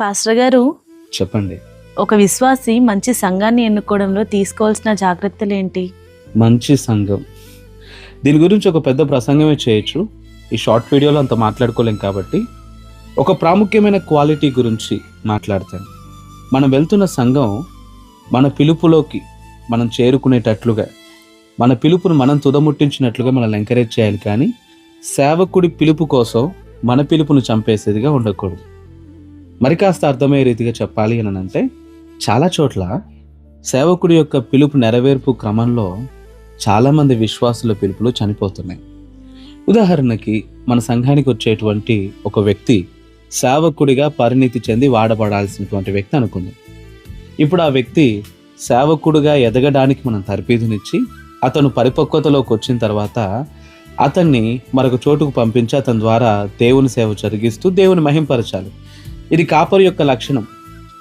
Pastor గారు చెప్పండి. ఒక విశ్వాసి మంచి సంఘాన్ని ఎన్నుకోవడంలో తీసుకోవాల్సిన జాగ్రత్తలు ఏంటి? మంచి సంఘం. దీని గురించి ఒక పెద్ద ప్రసంగమే చేయొచ్చు. ఈ షార్ట్ వీడియోలో అంత మాట్లాడుకోలేం కాబట్టి. ఒక ప్రాముఖ్యమైన క్వాలిటీ గురించి మాట్లాడతాను. మనం వెళ్తున్న సంఘం మన పిలుపులోకి మనం చేరుకునేటట్లుగా మన పిలుపును మనం తుదముట్టించినట్లుగా మనల్ని ఎంకరేజ్ చేయాలి కానీ సేవకుడి పిలుపు కోసం మన పిలుపును చంపేసేదిగా ఉండకూడదు. మరి కాస్త అర్థమయ్యే రీతిగా చెప్పాలి అని అంటే చాలా చోట్ల సేవకుడి యొక్క పిలుపు నెరవేర్పు క్రమంలో చాలామంది విశ్వాసుల పిలుపులు చనిపోతున్నాయి. ఉదాహరణకి మన సంఘానికి వచ్చేటువంటి ఒక వ్యక్తి సేవకుడిగా పరిణితి చెంది వాడబడాల్సినటువంటి వ్యక్తి అనుకుందాం. ఇప్పుడు ఆ వ్యక్తి సేవకుడుగా ఎదగడానికి మనం తర్పీదునిచ్చి అతను పరిపక్వతలోకి వచ్చిన తర్వాత అతన్ని మరొక చోటుకు పంపించి అతని ద్వారా దేవుని సేవ జరిగిస్తూ దేవుని మహింపరచాలి. ఇది కాపరి యొక్క లక్షణం.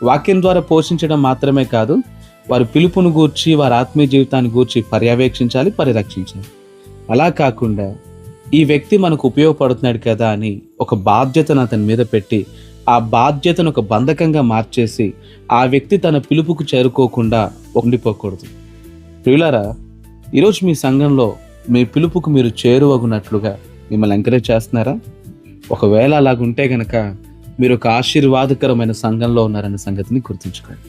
వాక్యం ద్వారా పోషించడం మాత్రమే కాదు వారి పిలుపును గూర్చి వారి ఆత్మీయ జీవితాన్ని గూర్చి పర్యవేక్షించాలి పరిరక్షించాలి. అలా కాకుండా ఈ వ్యక్తి మనకు ఉపయోగపడుతున్నాడు కదా అని ఒక బాధ్యతను అతని మీద పెట్టి ఆ బాధ్యతను ఒక బంధకంగా మార్చేసి ఆ వ్యక్తి తన పిలుపుకు చేరుకోకుండా ఉండిపోకూడదు. ప్రియులారా ఈరోజు మీ సంఘంలో మీ పిలుపుకు మీరు చేరువగునట్లుగా మిమ్మల్ని ఎంకరేజ్ చేస్తున్నారా? ఒకవేళ అలాగుంటే గనక మీరు ఒక ఆశీర్వాదకరమైన సంఘంలో ఉన్నారనే సంగతిని గుర్తుంచుకోండి.